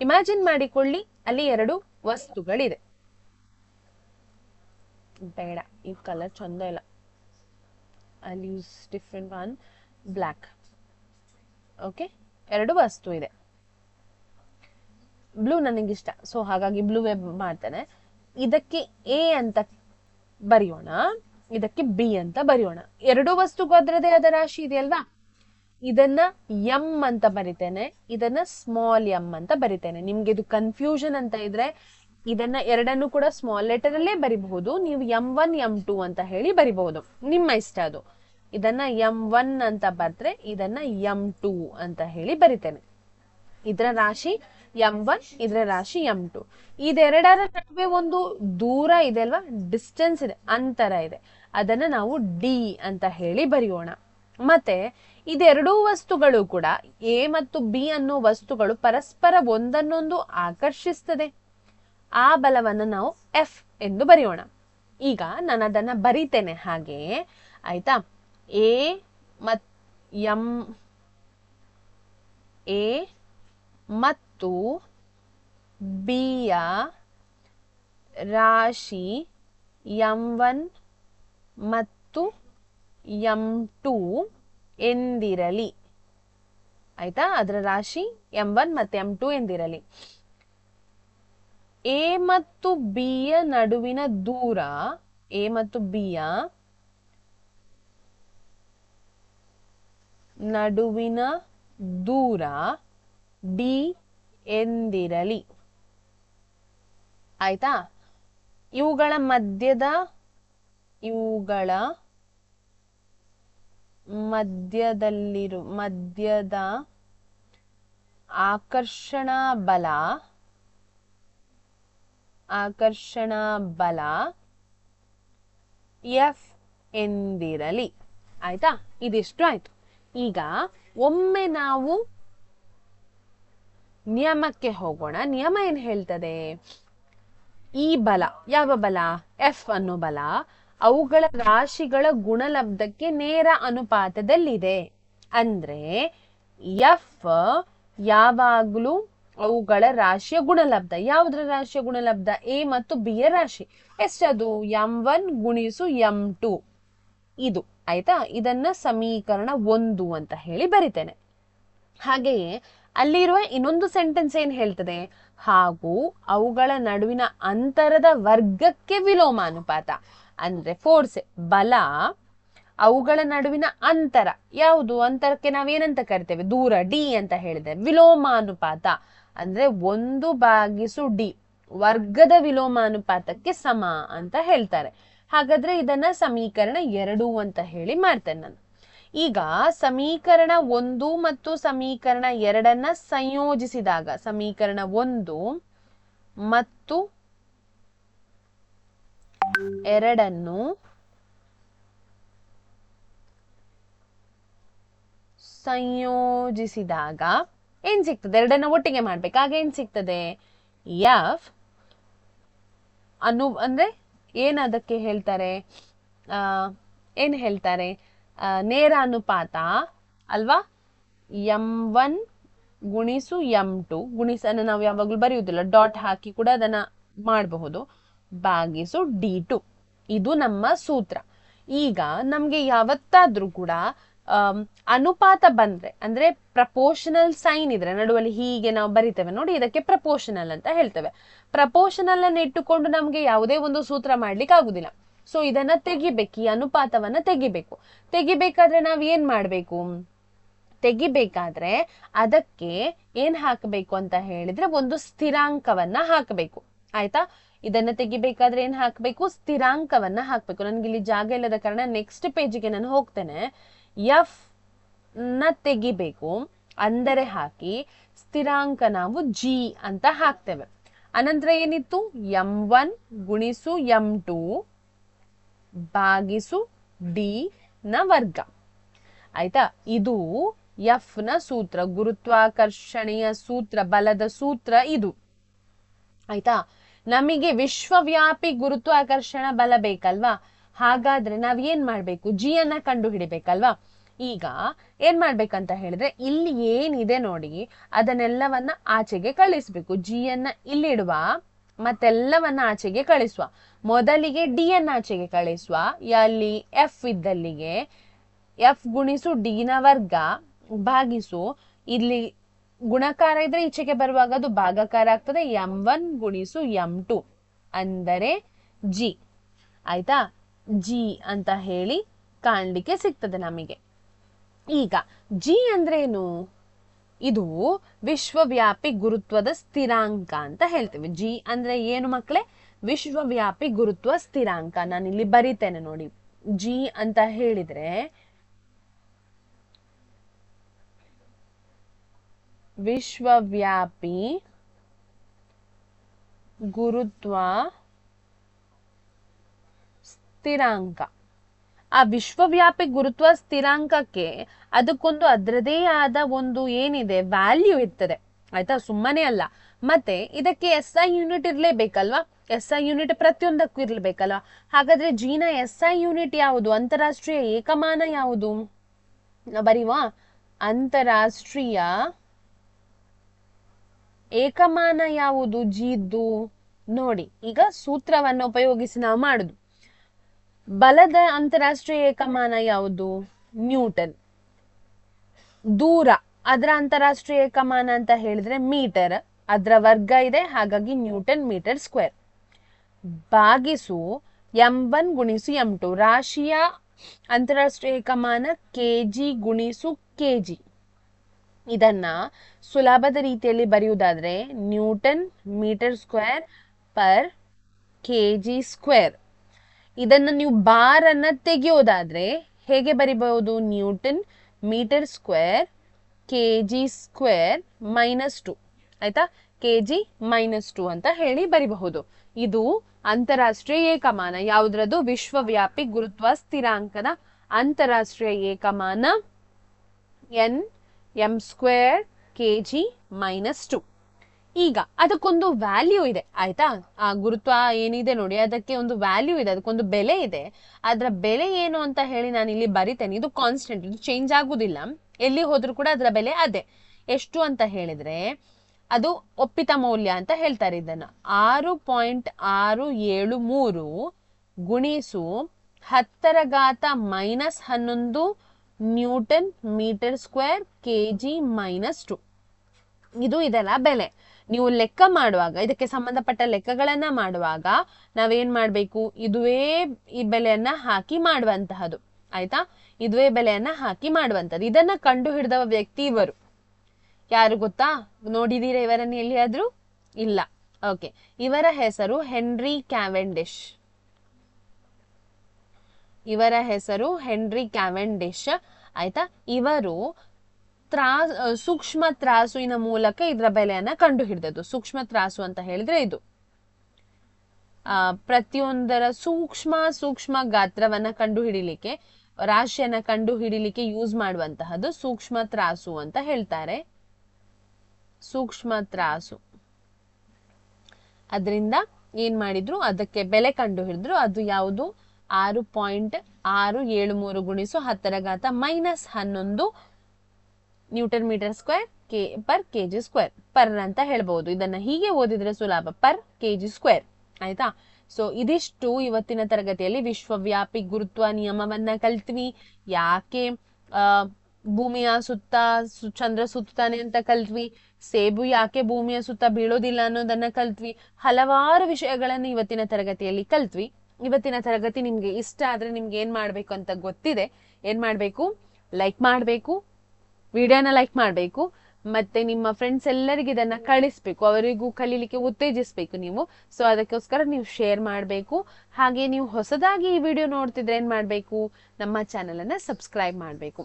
Speaker 1: ಇಮ್ಯಾಜಿನ್ ಮಾಡಿಕೊಳ್ಳಿ, ಅಲ್ಲಿ ಎರಡು ವಸ್ತುಗಳಿದೆ. ಬೇಡ, ಈ ಕಲರ್ ಚಂದ ಇಲ್ಲ. I use different one black okay ಎರಡು ವಸ್ತು ಇದೆ. ಬ್ಲೂ ನನಗಿಷ್ಟ. ಸೊ ಹಾಗಾಗಿ ಬ್ಲೂ ಮಾಡ್ತೇನೆ. ಇದಕ್ಕೆ ಎ ಅಂತ ಬರೆಯೋಣ. ಇದಕ್ಕೆ ಬಿ ಅಂತ ಬರೆಯೋಣ. ಎರಡು ವಸ್ತುಗೂ ಅದರದೇ ಆದ ರಾಶಿ ಇದೆಯಲ್ವಾ? ಇದನ್ನ ಎಂ ಅಂತ ಬರಿತೇನೆ. ಇದನ್ನ ಸ್ಮಾಲ್ ಎಂ ಅಂತ ಬರಿತೇನೆ. ನಿಮ್ಗೆ ಇದು ಕನ್ಫ್ಯೂಷನ್ ಅಂತ ಇದ್ರೆ ಇದನ್ನ ಎರಡನ್ನು ಕೂಡ ಸ್ಮಾಲ್ ಲೆಟರ್ ಅಲ್ಲೇ ಬರಿಬಹುದು. ನೀವು ಎಂ ಒನ್ ಎಂ ಟು ಅಂತ ಹೇಳಿ ಬರಿಬಹುದು. ನಿಮ್ಮ ಇಷ್ಟ ಅದು. ಇದನ್ನ ಎಂ ಒನ್ ಅಂತ ಬರ್ದ್ರೆ ಇದನ್ನ ಎಂ ಟು ಅಂತ ಹೇಳಿ ಬರಿತೇನೆ. ಇದರ ರಾಶಿ ಎಂ ಒನ್ ಇದರ ರಾಶಿ ಎಂ ಟು ಇದೆರಡರ ನಡುವೆ ಒಂದು ದೂರ ಇದೆ ಅಲ್ವಾ? ಡಿಸ್ಟೆನ್ಸ್ ಇದೆ, ಅಂತರ ಇದೆ. ಅದನ್ನ ನಾವು ಡಿ ಅಂತ ಹೇಳಿ ಬರೆಯೋಣ. ಮತ್ತೆ ಇದೆರಡೂ ವಸ್ತುಗಳು ಕೂಡ ಎ ಮತ್ತು ಬಿ ಅನ್ನೋ ವಸ್ತುಗಳು ಪರಸ್ಪರ ಒಂದನ್ನೊಂದು ಆಕರ್ಷಿಸ್ತದೆ. ಆ ಬಲವನ್ನು ನಾವು ಎಫ್ ಎಂದು ಬರೆಯೋಣ. ಈಗ ನಾನು ಅದನ್ನು ಬರಿತೇನೆ ಹಾಗೆ, ಆಯ್ತಾ? ಎ ಮತ್ ಎಂ ಎ ಮತ್ತು ಬಿಯ ರಾಶಿ ಎಂ ಒನ್ ಮತ್ತು ಎಂ ಟು ಎಂದಿರಲಿ. ಆಯ್ತಾ? ಅದರ ರಾಶಿ ಎಂ ಒನ್ ಮತ್ತು ಎಂ ಟು ಎಂದಿರಲಿ. ಎ ಮತ್ತು ಬಿಯ ನಡುವಿನ ದೂರ ಎ ಮತ್ತು ಬಿಯ ನಡುವಿನ ದೂರ ಡಿ ಎಂದಿರಲಿ. ಆಯ್ತಾ? ಇವುಗಳ ಮಧ್ಯದ, ಇವುಗಳ ಮಧ್ಯದಲ್ಲಿರು, ಮಧ್ಯದ ಆಕರ್ಷಣಾ ಬಲ ಆಕರ್ಷಣಾ ಬಲ ಎಫ್ ಎಂದಿರಲಿ. ಆಯ್ತಾ? ಇದಿಷ್ಟು ಆಯ್ತು. ಈಗ ಒಮ್ಮೆ ನಾವು ನಿಯಮಕ್ಕೆ ಹೋಗೋಣ. ನಿಯಮ ಏನ್ ಹೇಳ್ತದೆ? ಈ ಬಲ, ಯಾವ ಬಲ? ಎಫ್ ಅನ್ನೋ ಬಲ ಅವುಗಳ ರಾಶಿಗಳ ಗುಣಲಬ್ಧಕ್ಕೆ ನೇರ ಅನುಪಾತದಲ್ಲಿದೆ. ಅಂದ್ರೆ ಎಫ್ ಯಾವಾಗಲೂ ಅವುಗಳ ರಾಶಿಯ ಗುಣಲಬ್ಧ. ಯಾವುದರ ರಾಶಿಯ ಗುಣಲಬ್ಧ? ಎ ಮತ್ತು ಬಿ ಯ ರಾಶಿ. ಎಷ್ಟದು? ಎಂ ಒನ್ ಗುಣಿಸು ಎಂ ಟು. ಇದು, ಆಯ್ತಾ? ಇದನ್ನ ಸಮೀಕರಣ ಒಂದು ಅಂತ ಹೇಳಿ ಬರಿತೇನೆ. ಹಾಗೆಯೇ, ಅಲ್ಲಿರುವ ಇನ್ನೊಂದು ಸೆಂಟೆನ್ಸ್ ಏನ್ ಹೇಳ್ತದೆ? ಹಾಗೂ ಅವುಗಳ ನಡುವಿನ ಅಂತರದ ವರ್ಗಕ್ಕೆ ವಿಲೋಮಾನುಪಾತ. ಅಂದ್ರೆ ಫೋರ್ಸ್ ಬಲ, ಅವುಗಳ ನಡುವಿನ ಅಂತರ. ಯಾವುದು? ಅಂತರಕ್ಕೆ ನಾವೇನಂತ ಕರಿತೇವೆ? ದೂರ ಡಿ ಅಂತ ಹೇಳಿದೆ. ವಿಲೋಮಾನುಪಾತ. ಅಂದ್ರೆ ಒಂದು ಬಾಗಿಸು ಡಿ, ವರ್ಗದ ವಿಲೋಮಾನುಪಾತಕ್ಕೆ ಸಮ ಅಂತ ಹೇಳ್ತಾರೆ. ಹಾಗಾದ್ರೆ ಇದನ್ನ ಸಮೀಕರಣ ಎರಡು ಅಂತ ಹೇಳಿ ಮಾಡ್ತೇನೆ ನಾನು. ಈಗ ಸಮೀಕರಣ ಒಂದು ಮತ್ತು ಸಮೀಕರಣ ಎರಡನ್ನ ಸಂಯೋಜಿಸಿದಾಗ ಸಮೀಕರಣ ಒಂದು ಮತ್ತು ಎರಡನ್ನು ಸಂಯೋಜಿಸಿದಾಗ ಏನ್ ಸಿಗ್ತದೆ? ಎರಡನ್ನ ಒಟ್ಟಿಗೆ ಮಾಡ್ಬೇಕಾಗ ಏನು ಸಿಗ್ತದೆ? ಎಫ್ ಅನು, ಅಂದ್ರೆ ಏನದಕ್ಕೆ ಹೇಳ್ತಾರೆ? ಏನ್ ಹೇಳ್ತಾರೆ? ನೇರ ಅನುಪಾತ ಅಲ್ವಾ? ಎಂ ಒನ್ ಗುಣಿಸು ಎಂ ಟು ಗುಣಿಸನ್ನು ನಾವು ಯಾವಾಗಲೂ ಬರೆಯುವುದಿಲ್ಲ. ಡಾಟ್ ಹಾಕಿ ಕೂಡ ಅದನ್ನ ಮಾಡಬಹುದು. ಭಾಗಿಸು ಡಿ ಟು ಇದು ನಮ್ಮ ಸೂತ್ರ. ಈಗ ನಮ್ಗೆ ಯಾವತ್ತಾದ್ರೂ ಕೂಡ ಅನುಪಾತ ಬಂದ್ರೆ, ಅಂದ್ರೆ ಪ್ರಪೋರ್ಷನಲ್ ಸೈನ್ ಇದ್ರೆ, ನಡುವಲ್ಲಿ ಹೀಗೆ ನಾವು ಬರಿತೇವೆ. ನೋಡಿ, ಇದಕ್ಕೆ ಪ್ರಪೋರ್ಷನಲ್ ಅಂತ ಹೇಳ್ತೇವೆ. ಪ್ರಪೋರ್ಷನಲ್ ಅನ್ನು ಇಟ್ಟುಕೊಂಡು ನಮ್ಗೆ ಯಾವುದೇ ಒಂದು ಸೂತ್ರ ಮಾಡ್ಲಿಕ್ಕೆ ಆಗುದಿಲ್ಲ. ಸೊ ಇದನ್ನ ತೆಗಿಬೇಕು, ಈ ಅನುಪಾತವನ್ನ ತೆಗಿಬೇಕು. ತೆಗಿಬೇಕಾದ್ರೆ ನಾವ್ ಏನ್ ಮಾಡ್ಬೇಕು? ತೆಗಿಬೇಕಾದ್ರೆ ಅದಕ್ಕೆ ಏನ್ ಹಾಕಬೇಕು ಅಂತ ಹೇಳಿದ್ರೆ ಒಂದು ಸ್ಥಿರಾಂಕವನ್ನ ಹಾಕಬೇಕು. ಆಯ್ತಾ? ಇದನ್ನ ತೆಗಿಬೇಕಾದ್ರೆ ಏನ್ ಹಾಕಬೇಕು? ಸ್ಥಿರಾಂಕವನ್ನ ಹಾಕ್ಬೇಕು. ನನ್ಗೆ ಇಲ್ಲಿ ಜಾಗ ಇಲ್ಲದ ಕಾರಣ ನೆಕ್ಸ್ಟ್ ಪೇಜ್ಗೆ ನಾನು ಹೋಗ್ತೇನೆ. ಎಫ್ನ ತೆಗಿಬೇಕು. ಅಂದರೆ ಹಾಕಿ ಸ್ಥಿರಾಂಕ ನಾವು ಜಿ ಅಂತ ಹಾಕ್ತೇವೆ. ಅನಂತರ ಏನಿತ್ತು? ಎಂ ಒನ್ ಗುಣಿಸು ಎಂ ಟು ಭಾಗಿಸು ಡಿ ನ ವರ್ಗ. ಆಯ್ತಾ? ಇದು ಎಫ್ನ ಸೂತ್ರ, ಗುರುತ್ವಾಕರ್ಷಣೆಯ ಸೂತ್ರ, ಬಲದ ಸೂತ್ರ ಇದು. ಆಯ್ತಾ? ನಮಗೆ ವಿಶ್ವವ್ಯಾಪಿ ಗುರುತ್ವಾಕರ್ಷಣ ಬಲ ಬೇಕಲ್ವಾ? ಹಾಗಾದ್ರೆ ನಾವ್ ಏನ್ ಮಾಡ್ಬೇಕು? ಜಿ ಅನ್ನ ಕಂಡು ಹಿಡಿಬೇಕಲ್ವಾ ಈಗ ಏನ್ ಮಾಡ್ಬೇಕಂತ ಹೇಳಿದ್ರೆ, ಇಲ್ಲಿ ಏನಿದೆ ನೋಡಿ, ಅದನ್ನೆಲ್ಲವನ್ನ ಆಚೆಗೆ ಕಳಿಸ್ಬೇಕು. ಜಿ ಅನ್ನ ಇಲ್ಲಿಡುವ ಮತ್ತೆಲ್ಲವನ್ನ ಆಚೆಗೆ ಕಳಿಸುವ. ಮೊದಲಿಗೆ ಡಿ ಅನ್ನ ಆಚೆಗೆ ಕಳಿಸುವ. ಅಲ್ಲಿ ಎಫ್ ಇದ್ದಲ್ಲಿಗೆ ಎಫ್ ಗುಣಿಸು ಡಿ ನ ವರ್ಗ, ಭಾಗಿಸು. ಇಲ್ಲಿ ಗುಣಕಾರ ಇದ್ರೆ ಈಚೆಗೆ ಬರುವಾಗ ಅದು ಭಾಗಾಕಾರ ಆಗ್ತದೆ. ಎಂ ಒನ್ ಗುಣಿಸು ಎಂ ಟು ಅಂದರೆ ಜಿ ಆಯ್ತಾ? ಜಿ ಅಂತ ಹೇಳಿ ಕಾಣಲಿಕ್ಕೆ ಸಿಗ್ತದೆ ನಮಗೆ. ಈಗ, ಜಿ ಅಂದ್ರೇನು? ಇದು ವಿಶ್ವವ್ಯಾಪಿ ಗುರುತ್ವದ ಸ್ಥಿರಾಂಕ ಅಂತ ಹೇಳ್ತೇವೆ. ಜಿ ಅಂದ್ರೆ ಏನು ಮಕ್ಕಳೇ ವಿಶ್ವವ್ಯಾಪಿ ಗುರುತ್ವ ಸ್ಥಿರಾಂಕ. ನಾನು ಇಲ್ಲಿ ಬರಿತೇನೆ ನೋಡಿ. ಜಿ ಅಂತ ಹೇಳಿದ್ರೆ ವಿಶ್ವವ್ಯಾಪಿ ಗುರುತ್ವ ಸ್ಥಿರಾಂಕ. ಆ ವಿಶ್ವವ್ಯಾಪಿ ಗುರುತ್ವ ಸ್ಥಿರಾಂಕಕ್ಕೆ ಅದಕ್ಕೊಂದು ಅದರದೇ ಆದ ಒಂದು ಏನಿದೆ, ವ್ಯಾಲ್ಯೂ ಇರ್ತದೆ. ಆಯ್ತಾ? ಸುಮ್ಮನೆ ಅಲ್ಲ. ಮತ್ತೆ ಇದಕ್ಕೆ ಎಸ್ ಐ ಯೂನಿಟ್ ಇರಲೇಬೇಕಲ್ವಾ? ಎಸ್ ಐ ಯೂನಿಟ್ ಪ್ರತಿಯೊಂದಕ್ಕೂ ಇರ್ಲೇಬೇಕಲ್ವಾ? ಹಾಗಾದ್ರೆ ಜೀನ ಎಸ್ ಐ ಯೂನಿಟ್ ಯಾವುದು? ಅಂತಾರಾಷ್ಟ್ರೀಯ ಏಕಮಾನ ಯಾವುದು? ಬರೀವ? ಅಂತಾರಾಷ್ಟ್ರೀಯ ಏಕಮಾನ ಯಾವುದು? ಜೀದ್ದು. ನೋಡಿ, ಈಗ ಸೂತ್ರವನ್ನು ಉಪಯೋಗಿಸಿ ನಾವು ಮಾಡುದು. ಬಲದ ಅಂತಾರಾಷ್ಟ್ರೀಯ ಏಕಮಾನ ಯಾವುದು? ನ್ಯೂಟನ್. ದೂರ ಅದರ ಅಂತಾರಾಷ್ಟ್ರೀಯ ಏಕಮಾನ ಅಂತ ಹೇಳಿದ್ರೆ ಮೀಟರ್. ಅದರ ವರ್ಗ ಇದೆ, ಹಾಗಾಗಿ ನ್ಯೂಟನ್ ಮೀಟರ್ ಸ್ಕ್ವೇರ್. ಭಾಗಿಸು ಎಂ ಒನ್ ಗುಣಿಸು ಎಂ ಟು ರಾಶಿಯ ಅಂತಾರಾಷ್ಟ್ರೀಯ ಏಕಮಾನ ಕೆ ಜಿ ಗುಣಿಸು ಕೆ ಜಿ ಇದನ್ನ ಸುಲಭದ ರೀತಿಯಲ್ಲಿ ಬರೆಯುವುದಾದ್ರೆ newton metre square per K G square. ಇದನ್ನ ನೀವು ಬಾರ್ ಅನ್ನ ತೆಗೆಯೋದಾದ್ರೆ ಹೇಗೆ ಬರಿಬಹುದು? Newton metre square K G square minus two. ಆಯ್ತಾ? ಕೆ ಜಿ ಮೈನಸ್ ಟು ಅಂತ ಹೇಳಿ ಬರಿಬಹುದು. ಇದು ಅಂತಾರಾಷ್ಟ್ರೀಯ ಏಕಮಾನ. ಯಾವುದ್ರದ್ದು? ವಿಶ್ವವ್ಯಾಪಿ ಗುರುತ್ವ ಸ್ಥಿರಾಂಕದ ಅಂತಾರಾಷ್ಟ್ರೀಯ ಏಕಮಾನ N M square K G minus two. ಈಗ ಅದಕ್ಕೊಂದು ವ್ಯಾಲ್ಯೂ ಇದೆ, ಆಯ್ತಾ? ಆ ಗುರುತ್ವ ಏನಿದೆ ನೋಡಿ, ಅದಕ್ಕೆ ಒಂದು ವ್ಯಾಲ್ಯೂ ಇದೆ, ಅದಕ್ಕೊಂದು ಬೆಲೆ ಇದೆ. ಅದರ ಬೆಲೆ ಏನು ಅಂತ ಹೇಳಿ ನಾನು ಇಲ್ಲಿ ಬರಿತೇನೆ. ಇದು ಕಾನ್ಸ್ಟೆಂಟ್ ಇದು ಚೇಂಜ್ ಆಗುದಿಲ್ಲ. ಎಲ್ಲಿ ಹೋದ್ರೂ ಕೂಡ ಅದರ ಬೆಲೆ ಅದೇ. ಎಷ್ಟು ಅಂತ ಹೇಳಿದ್ರೆ, ಅದು ಒಪ್ಪಿತ ಮೌಲ್ಯ ಅಂತ ಹೇಳ್ತಾರೆ ಇದನ್ನ. ಆರು ಪಾಯಿಂಟ್ ಆರು ಏಳು ಮೂರು ಗುಣಿಸು ಹತ್ತರ ಘಾತ ಮೈನಸ್ ಹನ್ನೊಂದು newton metre square K G minus two. ಇದು ಇದೆಲ್ಲ ಬೆಲೆ. ನೀವು ಲೆಕ್ಕ ಮಾಡುವಾಗ, ಇದಕ್ಕೆ ಸಂಬಂಧಪಟ್ಟ ಲೆಕ್ಕಗಳನ್ನ ಮಾಡುವಾಗ ನಾವೇನ್ ಮಾಡ್ಬೇಕು? ಇದುವೇ ಈ ಬೆಲೆಯನ್ನ ಹಾಕಿ ಮಾಡುವಂತಹದು. ಆಯ್ತಾ? ಇದುವೇ ಬೆಲೆಯನ್ನ ಹಾಕಿ ಮಾಡುವಂತದ್ದು ಇದನ್ನ ಕಂಡು ಹಿಡಿದ ವ್ಯಕ್ತಿ ಇವರು. ಯಾರು ಗೊತ್ತಾ? ನೋಡಿದೀರಾ ಇವರನ್ನ ಎಲ್ಲಿಯಾದ್ರೂ? ಇಲ್ಲ. ಓಕೆ. ಇವರ ಹೆಸರು ಹೆನ್ರಿ ಕ್ಯಾವೆಂಡಿಶ್. ಇವರ ಹೆಸರು ಹೆನ್ರಿ ಕ್ಯಾವೆಂಡಿಶ್. ಆಯ್ತಾ? ಇವರು ತ್ರಾ ಸೂಕ್ಷ್ಮ ತ್ರಾಸುವಿನ ಮೂಲಕ ಇದರ ಬೆಲೆಯನ್ನ ಕಂಡು ಹಿಡಿದದ್ದು ಸೂಕ್ಷ್ಮ ತ್ರಾಸು ಅಂತ ಹೇಳಿದ್ರೆ ಇದು. ಆ, ಪ್ರತಿಯೊಂದರ ಸೂಕ್ಷ್ಮ ಸೂಕ್ಷ್ಮ ಗಾತ್ರವನ್ನ ಕಂಡು ಹಿಡಿಲಿಕ್ಕೆ ರಾಶಿಯನ್ನ ಕಂಡು ಹಿಡಿಲಿಕ್ಕೆ ಯೂಸ್ ಮಾಡುವಂತಹದ್ದು ಸೂಕ್ಷ್ಮ ತ್ರಾಸು ಅಂತ ಹೇಳ್ತಾರೆ. ಸೂಕ್ಷ್ಮ ತ್ರಾಸು. ಅದರಿಂದ ಏನ್ ಮಾಡಿದ್ರು, ಅದಕ್ಕೆ ಬೆಲೆ ಕಂಡು ಹಿಡಿದ್ರು ಅದು ಯಾವುದು? ಆರು ಪಾಯಿಂಟ್ ಆರು ಏಳು ಮೂರು ಗುಣಿಸು ಹತ್ತರ ಘಾತ ಮೈನಸ್ ಹನ್ನೊಂದು newton metre square K, per K G square. Per ಅಂತ ಹೇಳ್ಬಹುದು ಇದನ್ನ ಹೀಗೆ ಓದಿದ್ರೆ ಸುಲಭ. Per K G square. ಆಯ್ತಾ? ಸೊ ಇದಿಷ್ಟು ಇವತ್ತಿನ ತರಗತಿಯಲ್ಲಿ ವಿಶ್ವವ್ಯಾಪಿ ಗುರುತ್ವ ನಿಯಮವನ್ನ ಕಲ್ತ್ವಿ. ಯಾಕೆ ಭೂಮಿಯ ಸುತ್ತ ಚಂದ್ರ ಸುತ್ತಾನೆ ಅಂತ ಕಲ್ತ್ವಿ? ಸೇಬು ಯಾಕೆ ಭೂಮಿಯ ಸುತ್ತ ಬೀಳೋದಿಲ್ಲ ಅನ್ನೋದನ್ನ ಕಲ್ತ್ವಿ? ಹಲವಾರು ವಿಷಯಗಳನ್ನು ಇವತ್ತಿನ ತರಗತಿಯಲ್ಲಿ ಕಲ್ತ್ವಿ. ಇವತ್ತಿನ ತರಗತಿ ನಿಮ್ಗೆ ಇಷ್ಟ ಆದ್ರೆ ನಿಮ್ಗೆ ಏನ್ ಮಾಡ್ಬೇಕು ಅಂತ ಗೊತ್ತಿದೆ. ಏನ್ ಮಾಡ್ಬೇಕು? ಲೈಕ್ ಮಾಡ್ಬೇಕು. ವಿಡಿಯೋನ ಲೈಕ್ ಮಾಡಬೇಕು, ಮತ್ತೆ ನಿಮ್ಮ ಫ್ರೆಂಡ್ಸ್ ಎಲ್ಲರಿಗೂ ಇದನ್ನ ಕಳಿಸ್ಬೇಕು. ಅವರಿಗೂ ಕಲೀಲಿಕ್ಕೆ ಉತ್ತೇಜಿಸ್ಬೇಕು ನೀವು. ಸೊ ಅದಕ್ಕೋಸ್ಕರ ನೀವು ಶೇರ್ ಮಾಡಬೇಕು. ಹಾಗೆ ನೀವು ಹೊಸದಾಗಿ ಈ ವಿಡಿಯೋ ನೋಡ್ತಿದ್ರೆ ಏನ್ ಮಾಡಬೇಕು? ನಮ್ಮ ಚಾನೆಲ್ ಅನ್ನ ಸಬ್ಸ್ಕ್ರೈಬ್ ಮಾಡಬೇಕು.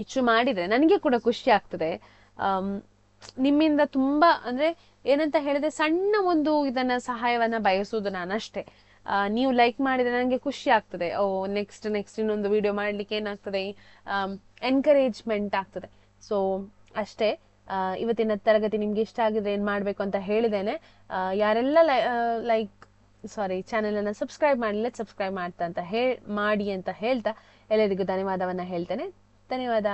Speaker 1: ಹೆಚ್ಚು ಮಾಡಿದ್ರೆ ನನಗೆ ಕೂಡ ಖುಷಿ ಆಗ್ತದೆ. ನಿಮ್ಮಿಂದ ತುಂಬಾ, ಅಂದ್ರೆ ಏನಂತ ಹೇಳಿದ್ರೆ ಸಣ್ಣ ಒಂದು ಇದನ್ನ ಸಹಾಯವನ್ನ ಬಯಸುವುದು ನಾನಷ್ಟೇ. ನೀವು ಲೈಕ್ ಮಾಡಿದ್ರೆ ನನಗೆ ಖುಷಿ ಆಗ್ತದೆ. ಓ ನೆಕ್ಸ್ಟ್ ನೆಕ್ಸ್ಟ್ ಇನ್ನೊಂದು ವಿಡಿಯೋ ಮಾಡ್ಲಿಕ್ಕೆ ಏನಾಗ್ತದೆ? ಎನ್ಕರೇಜ್ಮೆಂಟ್ ಆಗ್ತದೆ. ಸೊ ಅಷ್ಟೇ. ಇವತ್ತಿನ ತರಗತಿ ನಿಮ್ಗೆ ಇಷ್ಟ ಆಗಿದ್ರೆ ಏನು ಮಾಡಬೇಕು ಅಂತ ಹೇಳಿದ್ದೇನೆ. ಯಾರೆಲ್ಲ ಲೈಕ್ ಸಾರಿ ಚಾನೆಲ್ ಅನ್ನ ಸಬ್ಸ್ಕ್ರೈಬ್ ಮಾಡಲಿಲ್ಲ ಸಬ್ಸ್ಕ್ರೈಬ್ ಮಾಡ್ತಾ ಅಂತ ಹೇಳಿ ಮಾಡಿ ಅಂತ ಹೇಳ್ತಾ, ಎಲ್ಲರಿಗೂ ಧನ್ಯವಾದವನ್ನ ಹೇಳ್ತೇನೆ. ಧನ್ಯವಾದ.